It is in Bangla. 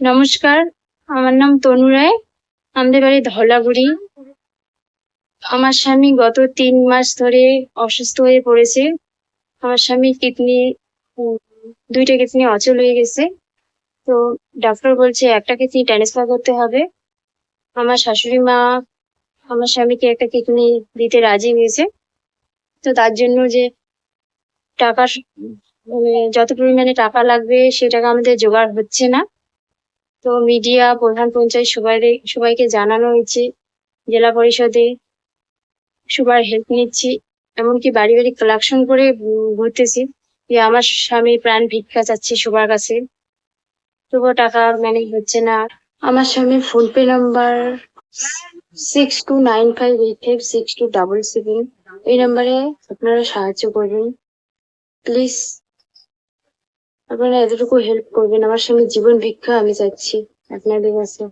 নমস্কার, আমার নাম তনু রায়। আমাদের বাড়ি ধলাগুড়ি। আমার স্বামী গত তিন মাস ধরে অসুস্থ হয়ে পড়েছে। আমার স্বামী কিডনি দুইটা কিডনি অচল হয়ে গেছে। তো ডাক্তার বলছে, একটা কিডনি ট্রান্সফার করতে হবে। আমার শাশুড়ি মা, আমার স্বামীকে একটা কিডনি দিতে রাজি হয়েছে। তো তার জন্য যে টাকার মানে যত পরিমাণে টাকা লাগবে, সে টাকা আমাদের জোগাড় হচ্ছে না। তো মিডিয়া প্রধান পঞ্চায়েত সবাই সবাইকে জানানো হয়েছে, জেলা পরিষদে সবার হেল্প নিচ্ছি, এমনকি বাড়ি বাড়ি কালেকশন করে ঘুরতেছি। যে আমার স্বামী প্রাণ ভিক্ষা চাচ্ছে সবার কাছে। তবুও টাকা ম্যানেজ হচ্ছে না। আমার স্বামীর PhonePe number six two nine five eight five six two double seven এই নাম্বারে আপনারা সাহায্য করবেন। প্লিজ আপনারা এতটুকু হেল্প করবেন আমার সঙ্গে জীবন ভিক্ষা আমি চাচ্ছি। আপনাদের কাছে।